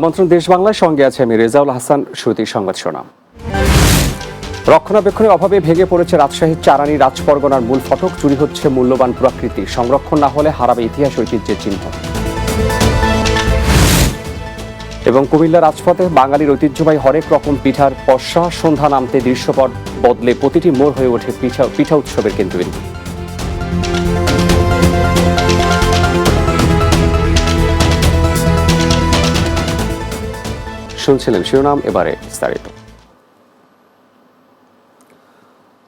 আমন্ত্রণ দেশ বাংলার সঙ্গে আছে আমি রেজাউল হাসান, শ্রুতি সংবাদ শোনাম রক্ষণাবেক্ষণের অভাবে ভেঙে পড়েছে রাজশাহীর চারানি রাজপরগনার মূল ফটক, চুরি হচ্ছে মূল্যবান প্রকৃতি। সংরক্ষণ না হলে হারাবে ইতিহাস ঐতিহ্যের চিহ্ন। এবং কুমিল্লা রাজপথে বাঙালির ঐতিহ্যবাহী হরেক রকম পিঠার পশা সন্ধ্যা নামতে দৃশ্যপট বদলে প্রতিটি মোড় হয়ে ওঠে পিঠা পিঠা উৎসবের কেন্দ্রবিন্দু। শুনছিলেন শিরোনাম এবারে বিস্তারিত।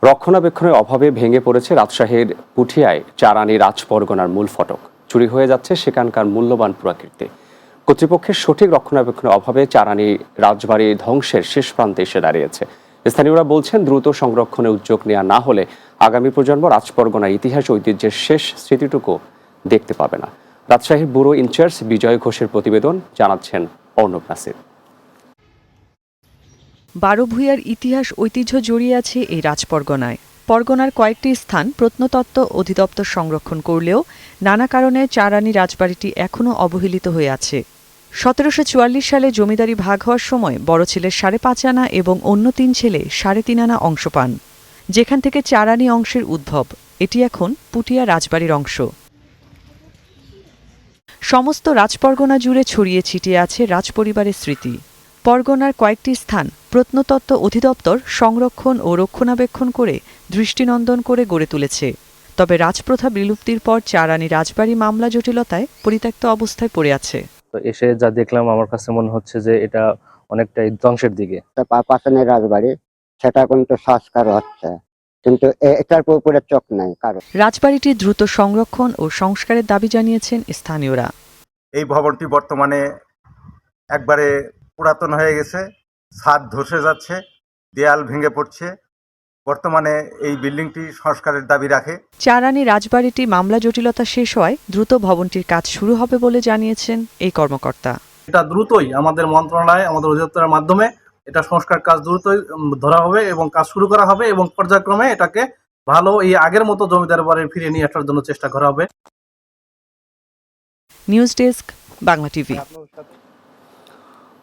রক্ষণাবেক্ষণের অভাবে ভেঙে পড়েছে রাজশাহীর পুঠিয়ায় চারানি রাজপরগনার মূল ফটক। চুরি হয়ে যাচ্ছে সেখানকার মূল্যবান প্রকৃতি। কর্তৃপক্ষের সঠিক রক্ষণাবেক্ষণের অভাবে চারানি রাজবাড়ি ধ্বংসের শেষ প্রান্তে এসে দাঁড়িয়েছে। স্থানীয়রা বলছেন, দ্রুত সংরক্ষণে উদ্যোগ নেওয়া না হলে আগামী প্রজন্ম রাজপরগনার ইতিহাস ঐতিহ্যের শেষ স্মৃতিটুকু দেখতে পাবে না। রাজশাহীর ব্যুরো ইনচার্জ বিজয় ঘোষের প্রতিবেদন জানাচ্ছেন অর্ণব নাসির। বারো ভূঁইয়ার ইতিহাস ঐতিহ্য জড়িয়ে আছে এই রাজপরগনায়। পরগনার কয়েকটি স্থান প্রত্নতত্ত্ব অধিদপ্তর সংরক্ষণ করলেও নানা কারণে চারানি রাজবাড়িটি এখনও অবহেলিত হয়ে আছে। সতেরোশো চুয়াল্লিশ সালে জমিদারি ভাগ হওয়ার সময় বড় ছেলের সাড়ে পাঁচ আনা এবং অন্য তিন ছেলে সাড়ে তিন আনা অংশ পান। যেখান থেকে চারানি অংশের উদ্ভব, এটি এখন পুটিয়া রাজবাড়ির অংশ। সমস্ত রাজপরগনা জুড়ে ছড়িয়ে ছিটিয়ে আছে রাজপরিবারের স্মৃতি। পরগনার কয়েকটি স্থান প্রত্নতত্ত্ব অধিদপ্তর সংরক্ষণ ও রক্ষণাবেক্ষণ করে দৃষ্টিনন্দন করে গড়ে তুলেছে। তবে রাজপ্রথা বিলুপ্তির পর চারানি রাজবাড়ি মামলা জটিলতায় পরিত্যক্ত অবস্থায় পড়ে আছে। তো এসে যা দেখলাম আমার কাছে মনে হচ্ছে যে এটা অনেকটাই ধ্বংসের দিকে। পাশানের রাজবাড়ি সেটা কিন্তু সংস্কার হচ্ছে। কিন্তু এটার উপরে চোখ নাই কারও। রাজবাড়িটি দ্রুত সংরক্ষণ ও সংস্কারের দাবি জানিয়েছেন স্থানীয়রা। এই ভবনটি বর্তমানে একবারে পুরাতন হয়ে গেছে। ছাদ ধসে যাচ্ছে দেয়াল ভেঙে পড়ছে। বর্তমানে এই বিল্ডিংটি সংস্কারের দাবি রাখে। চারানি রাজবাড়িটি মামলা জটিলতা শেষ হওয়ায় দ্রুত ভবনটির কাজ শুরু হবে বলে জানিয়েছেন এই কর্মকর্তা। এটা দ্রুতই আমাদের মন্ত্রণালয় আমাদের অধিদপ্তরের মাধ্যমে এটা সংস্কার কাজ দ্রুতই ধরা হবে এবং কাজ শুরু করা হবে এবং পর্যায়ক্রমে এটাকে ভালো এই আগের মতো জমিদার বাড়ি ফিরিয়ে নিয়ে আসার জন্য চেষ্টা করা হবে। News desk Bangla TV.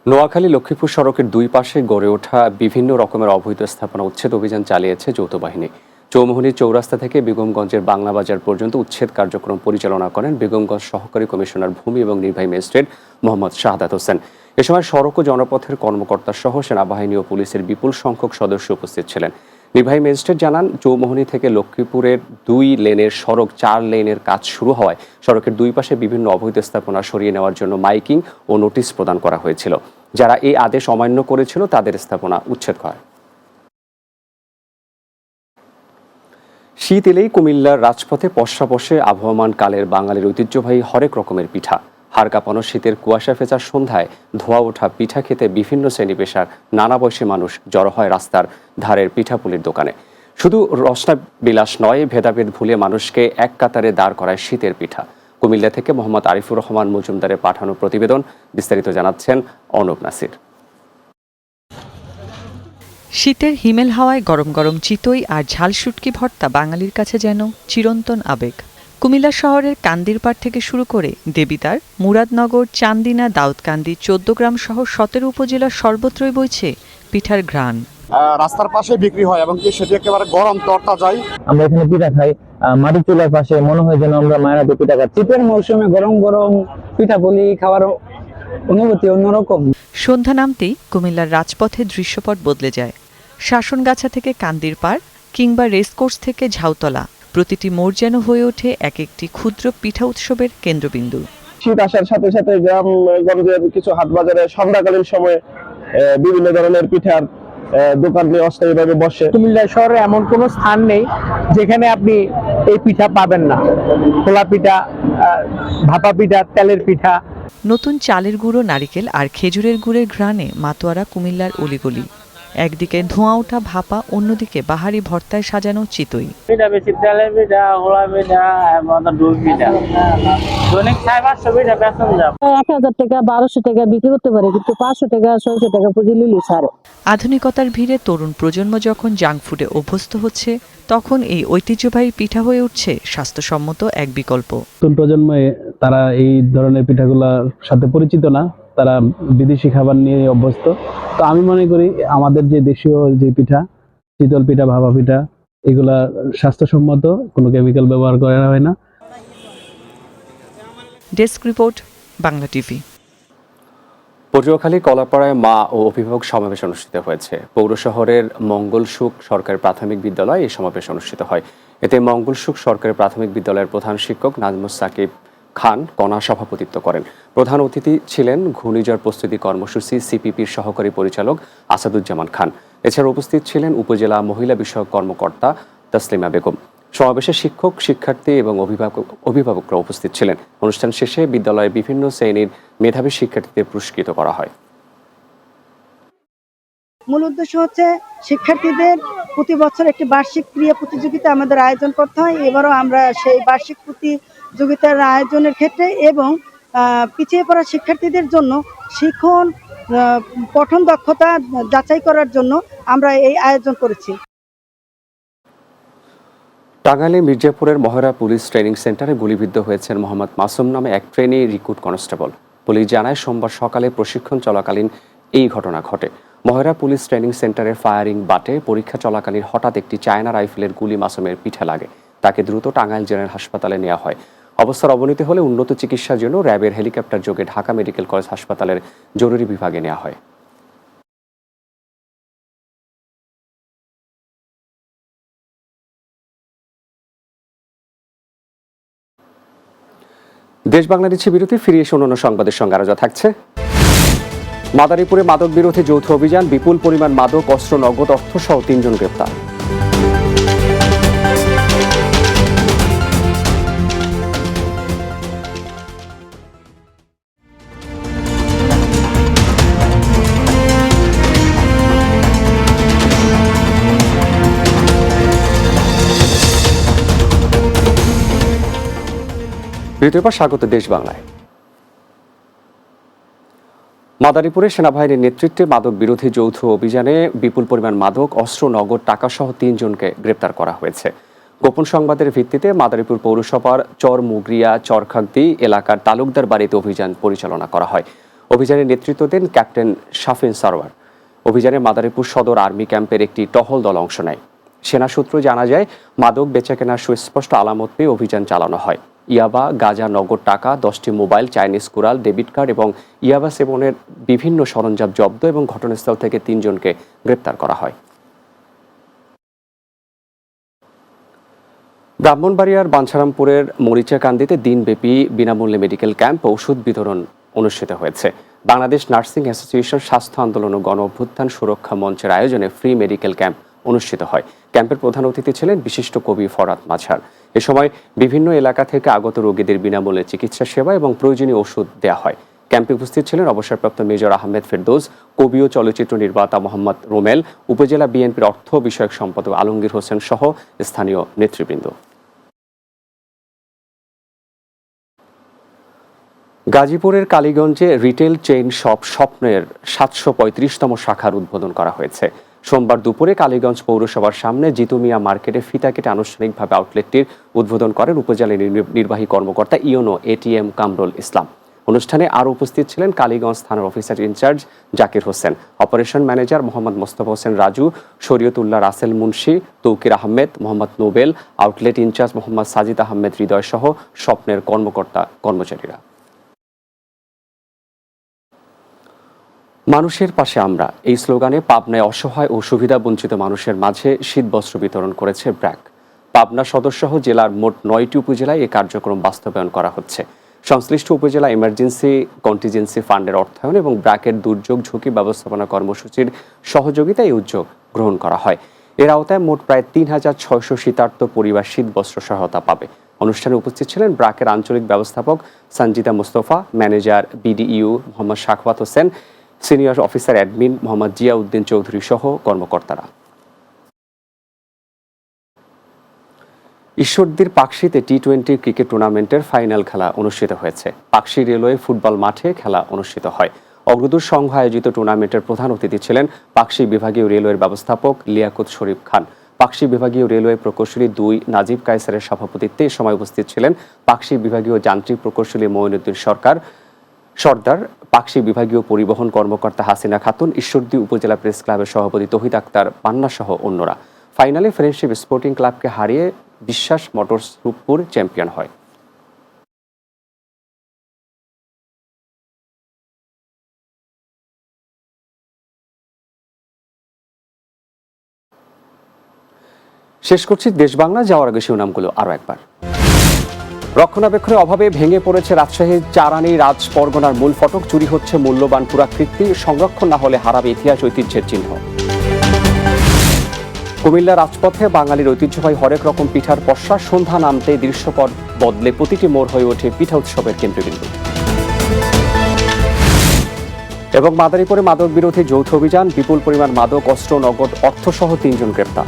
Noakhali Lakshmipur সড়কের দুই পাশে গড়ে ওঠা বিভিন্ন রকমের অবৈধ স্থাপনা উচ্ছেদ অভিযান চালিয়েছে যৌথ বাহিনী চৌমোহনী চৌরাস্তা থেকে বেগমগঞ্জের বাংলা বাজার পর্যন্ত উচ্ছেদ কার্যক্রম পরিচালনা করেন বেগমগঞ্জ সহকারী কমিশনার ভূমি এবং নির্বাহী ম্যাজিস্ট্রেট মোহাম্মদ শাহাদাত হোসেন। এ সময় সড়ক ও জনপথের কর্মকর্তা সহ সেনাবাহিনী ও পুলিশের বিপুল সংখ্যক সদস্য উপস্থিত ছিলেন। নির্বাহী ম্যাজিস্ট্রেট জানান, চৌমোহনী থেকে লক্ষ্মীপুরের দুই লেনের সড়ক চার লেনের কাজ শুরু হওয়ায় সড়কের দুই পাশে বিভিন্ন অবৈধ স্থাপনা সরিয়ে নেওয়ার জন্য মাইকিং ও নোটিশ প্রদান করা হয়েছিল। যারা এই আদেশ অমান্য করেছিল তাদের স্থাপনা উচ্ছেদ করে শীত এলেই কুমিল্লার রাজপথে পশ্চাপশে আবহমান কালের বাঙালির ঐতিহ্যবাহী হরেক রকমের পিঠা। হাড় কাঁপানো শীতের কুয়াশা ফেঁচার সন্ধ্যায় ধোয়া ওঠা পিঠা খেতে বিভিন্ন শ্রেণি পেশার নানা বয়সী মানুষ জড়ো হয় রাস্তার ধারের পিঠাপুলির দোকানে। শুধু রসনা বিলাস নয়, ভেদাভেদ ভুলে মানুষকে এক কাতারে দাঁড় করায় শীতের পিঠা। কুমিল্লা থেকে মোহাম্মদ আরিফুর রহমান মজুমদারের পাঠানো প্রতিবেদন বিস্তারিত জানাচ্ছেন অর্ণব নাসির। শীতের হিমেল হাওয়ায় গরম গরম চিতই আর ঝাল শুটকি ভর্তা বাঙালির কাছে যেন চিরন্তন আবেগ। কুমিল্লা শহরের কান্দিরপাড় থেকে শুরু করে দেবিতার, মুরাদনগর, চান্দিনা, দাউদকান্দি, চোদ্দগ্রাম সহ সতেরো উপজেলার সর্বত্রই বইছে পিঠার ঘ্রাণ। রাস্তার পাশে বিক্রি হয় এবং কি সেটি একেবারে গরম তরতা যায় আমরা এখানে পিঠা খাই মাটির চুলার পাশে মনে হয় যেন আমরা মায়ের হাতে পিঠা খাচ্ছি শীতের মৌসুমে গরম গরম পিঠা বলি খাওয়ার অনুভূতি অন্যরকম। সন্ধ্যা নামতেই কুমিল্লার রাজপথে দৃশ্যপট বদলে যায়। শাসনগাছা থেকে কান্দিরপাড় কিংবা রেসকোর্স থেকে ঝাউতলা। প্রতিটি মোড় যেন হয়ে ওঠে এক একটি ক্ষুদ্র পিঠা উৎসবের কেন্দ্রবিন্দু। শীত আসার সাথে সাথে গ্রাম গঞ্জের কিছু হাট বাজারে সন্ধ্যাকালীন সময়ে আহ, বিভিন্ন ধরনের পিঠার দোকান নিয়ে অস্থায়ীভাবে বসে। কুমিল্লা শহরে এমন কোনো স্থান নেই যেখানে আপনি এই পিঠা পাবেন না। খোলা পিঠা আহ, ভাপা পিঠা তেলের পিঠা। নতুন চালের গুঁড়ো নারিকেল আর খেজুরের গুড়ের ঘ্রাণে মাতোয়ারা কুমিল্লার অলিগলি। একদিকে ধোঁয়া ওঠা ভাপা অন্যদিকে বাহারি ভর্তায় সাজানো চিতই। আধুনিকতার ভিড়ে তরুণ প্রজন্ম যখন জাঙ্ক ফুডে অভ্যস্ত হচ্ছে তখন এই ঐতিহ্যবাহী পিঠা হয়ে উঠছে স্বাস্থ্যসম্মত এক বিকল্প। নতুন প্রজন্মে তারা এই ধরনের পিঠাগুলোর সাথে পরিচিত না। তারা বিদেশি খাবার নিয়ে অভ্যস্ত। তো আমি মনে করি আমাদের যে দেশীয় যে পিঠা শীতল পিঠা ভাপা পিঠা এগুলা স্বাস্থ্যসম্মত কোনো কেমিক্যাল ব্যবহার করা হয় না। Desk report Bangla TV Patuakhali কলাপাড়ায় মা ও অভিভাবক সমাবেশ অনুষ্ঠিত হয়েছে। পৌর শহরের মঙ্গল সুখ সরকারি প্রাথমিক বিদ্যালয়ে এই সমাবেশ অনুষ্ঠিত হয়। এতে মঙ্গল সুখ সরকারি প্রাথমিক বিদ্যালয়ের প্রধান শিক্ষক নাজমুস সাকিব খান কণা সভাপতিত্ব করেন। প্রধান অতিথি ছিলেন ঘূর্ণিঝড় প্রস্তুতি কর্মসূচি সিপিপির সহকারী পরিচালক আসাদুজ্জামান খান। এছাড়া উপস্থিত ছিলেন উপজেলা মহিলা বিষয়ক কর্মকর্তা তাসলিমা বেগম। সমাবেশে শিক্ষক, শিক্ষার্থী এবং অভিভাবক অভিভাবকরা উপস্থিত ছিলেন। অনুষ্ঠান শেষে বিদ্যালয়ের বিভিন্ন শ্রেণির মেধাবী শিক্ষার্থীদের পুরস্কৃত করা হয়। মূল উদ্দেশ্য হচ্ছে শিক্ষার্থীদের প্রতি বছর একটি বার্ষিক ক্রিয়া প্রতিযোগিতা আমাদের আয়োজন করতে হয়। এবারও আমরা সেই বার্ষিক প্রতিযোগিতার আয়োজনের ক্ষেত্রে এবং পিছিয়ে পড়া শিক্ষার্থীদের জন্য আহ, পঠন দক্ষতা যাচাই করার জন্য আমরা এই আয়োজন করেছি। টাঙ্গাইলে মির্জাপুরের মহড়া পুলিশ ট্রেনিং সেন্টারে গুলিবিদ্ধ হয়েছেন মোহাম্মদ মাসুম নামে এক ট্রেনি রিক্রুট কনস্টেবল। পুলিশ জানায় সোমবার সকালে প্রশিক্ষণ চলাকালীন এই ঘটনা ঘটে। মহড়া পুলিশ ট্রেনিং সেন্টারের ফায়ারিং বাটে পরীক্ষা চলাকালীন হঠাৎ একটি চায়না রাইফেলের গুলি মাসুমের পিঠে লাগে। তাকে দ্রুত টাঙ্গাইল জেনারেল হাসপাতালে নেওয়া হয়। অবস্থার অবনতি হলে উন্নত চিকিৎসার জন্য র্যাবের হেলিকপ্টার যোগে ঢাকা মেডিকেল কলেজ হাসপাতালের জরুরি বিভাগে নেওয়া হয়। দেশ বাংলা দিচ্ছে বিরতি, ফিরিয়ে এসে অন্যান্য সংবাদের সঙ্গে আরও থাকছে। মাদারীপুরে মাদক বিরোধী যৌথ অভিযান, বিপুল পরিমাণ মাদক, অস্ত্র, নগদ অর্থ সহ তিনজন গ্রেপ্তার। পর স্বাগত দেশ বাংলায়। মাদারীপুরে সেনাবাহিনীর নেতৃত্বে মাদক বিরোধী যৌথ অভিযানে বিপুল পরিমাণ মাদক, অস্ত্র, নগদ টাকা সহ তিনজনকে গ্রেপ্তার করা হয়েছে। গোপন সংবাদের ভিত্তিতে মাদারীপুর পৌরসভার চর মুগরিয়া চরখাগদি এলাকার তালুকদার বাড়িতে অভিযান পরিচালনা করা হয়। অভিযানে নেতৃত্ব দেন ক্যাপ্টেন শাফিন সারওয়ার। অভিযানে মাদারীপুর সদর আর্মি ক্যাম্পের একটি টহল দল অংশ নেয়। সেনা সূত্র জানা যায়, মাদক বেচাকেনার সুস্পষ্ট আলামত পেয়ে অভিযান চালানো হয়। ইয়াবা, গাজা, নগদ টাকা, দশটি মোবাইল, চাইনিজ কুরাল, ডেবিট কার্ড এবং ইয়াবা সেবনের বিভিন্ন সরঞ্জাম জব্দ এবং ঘটনাস্থল থেকে তিনজনকে গ্রেপ্তার করা হয়। ব্রাহ্মণবাড়িয়ার বাঞ্ছারামপুরের মরিচাকান্দিতে দিনব্যাপী বিনামূল্যে মেডিকেল ক্যাম্প ওষুধ বিতরণ অনুষ্ঠিত হয়েছে। বাংলাদেশ নার্সিং অ্যাসোসিয়েশন স্বাস্থ্য আন্দোলন ও গণ অভ্যুত্থান সুরক্ষা মঞ্চের আয়োজনে ফ্রি মেডিকেল ক্যাম্প অনুষ্ঠিত হয়। ক্যাম্পের প্রধান অতিথি ছিলেন বিশিষ্ট কবি ফরাত মাঝার এ সময় বিভিন্ন এলাকা থেকে আগত রোগীদের বিনামূল্যে চিকিৎসা সেবা এবং প্রয়োজনীয় ওষুধ দেওয়া হয়। ক্যাম্পে উপস্থিত ছিলেন অবসরপ্রাপ্ত মেজর আহমেদ ফেরদৌস, কবি ও চলচ্চিত্র নির্মাতা মোহাম্মদ রোমেল, উপজেলা বিএনপির অর্থ বিষয়ক সম্পাদক আলমগীর হোসেন সহ স্থানীয় নেতৃবৃন্দ। গাজীপুরের কালীগঞ্জে রিটেল চেইন শপ স্বপ্নের সাতশো পঁয়ত্রিশতম শাখার উদ্বোধন করা হয়েছে। সোমবার দুপুরে কালীগঞ্জ পৌরসভার সামনে জিতুমিয়া মার্কেটে ফিতা কেটে আনুষ্ঠানিকভাবে আউটলেটটির উদ্বোধন করেন উপজেলা নির্বাহী কর্মকর্তা ইওনো এটিএম কামরুল ইসলাম। অনুষ্ঠানে আরও উপস্থিত ছিলেন কালীগঞ্জ থানার officer in charge Zakir Hossain, operation manager Mohammad Mostafa Hossain Raju, Shariatullah Rasel Munshi, Toukir Ahmed, Mohammad Nobel, outlet in charge Mohammad Sajid Ahmed Hridoy সহ স্বপ্নের কর্মকর্তা কর্মচারীরা। মানুষের পাশে আমরা। এই স্লোগানে পাবনায় অসহায় ও সুবিধা বঞ্চিত মানুষের মাঝে শীতবস্ত্র বিতরণ করেছে ব্র্যাক। পাবনা সদরসহ জেলার মোট নয়টি উপজেলায় এই কার্যক্রম বাস্তবায়ন করা হচ্ছে। সংশ্লিষ্ট উপজেলা ইমার্জেন্সি, কন্টিজেন্সি ফান্ডের অর্থায়ন এবং ব্র্যাকের দুর্যোগ ঝুঁকি ব্যবস্থাপনা কর্মসূচির সহযোগিতায় এই উদ্যোগ গ্রহণ করা হয়। এর আওতায় মোট প্রায় তিন হাজার ছয়শো শীতার্থ পরিবার শীতবস্ত্র সহায়তা পাবে। অনুষ্ঠানে উপস্থিত ছিলেন ব্র্যাকের আঞ্চলিক ব্যবস্থাপক Sanjita Mustafa, manager BDU Mohammad Shakhawat Hossain senior officer admin Mohammad Ziauddin Chowdhury সহ কর্মকর্তারা। ঈশ্বরদীর পাকশিতে টি টোয়েন্টি ক্রিকেট টুর্নামেন্টের ফাইনাল খেলা অনুষ্ঠিত হয়েছে। পাকশি রেলওয়ে ফুটবল মাঠে খেলা অনুষ্ঠিত হয়। অগ্রদূর সংঘ আয়োজিত টুর্নামেন্টের প্রধান অতিথি ছিলেন পাকশি বিভাগীয় রেলওয়ের ব্যবস্থাপক লিয়াকত শরীফ খান। পাকশি বিভাগীয় রেলওয়ে প্রকৌশলী দুই নাজিব কায়সারের সভাপতিত্বে এ সময় উপস্থিত ছিলেন পাকশি বিভাগীয় যান্ত্রিক প্রকৌশলী মঈনুদ্দিন সরকার সর্দার, পাকশি বিভাগীয় পরিবহন কর্মকর্তা হাসিনা খাতুন, ঈশ্বরদী উপজেলা প্রেস ক্লাবের সভাপতি তহিদ আক্তার পান্না সহ অন্যরা। ফাইনালে ফ্রেন্ডশিপ স্পোর্টিং ক্লাবকে হারিয়ে বিশ্বাস মোটরস রূপপুর চ্যাম্পিয়ন হয়। শেষ করছি দেশ বাংলা, যাওয়ার আগে শিরোনামগুলো আরও একবার। রক্ষণাবেক্ষণের অভাবে ভেঙে পড়েছে রাজশাহীর চারানি রাজ পরগনার মূল ফটক, চুরি হচ্ছে মূল্যবান পুরাকৃতি, সংরক্ষণ না হলে হারাবে ইতিহাস ঐতিহ্যের চিহ্ন। কুমিল্লা রাজপথে বাঙালির ঐতিহ্যবাহী হরেক রকম পিঠার পশ্চা সন্ধ্যা নামতে দৃশ্যপট বদলে প্রতিটি মোড় হয়ে ওঠে পিঠা উৎসবের কেন্দ্রবিন্দু। এবং মাদারীপুরে মাদক বিরোধী যৌথ অভিযান, বিপুল পরিমাণ মাদক, অস্ত্র, নগদ অর্থসহ তিনজন গ্রেপ্তার।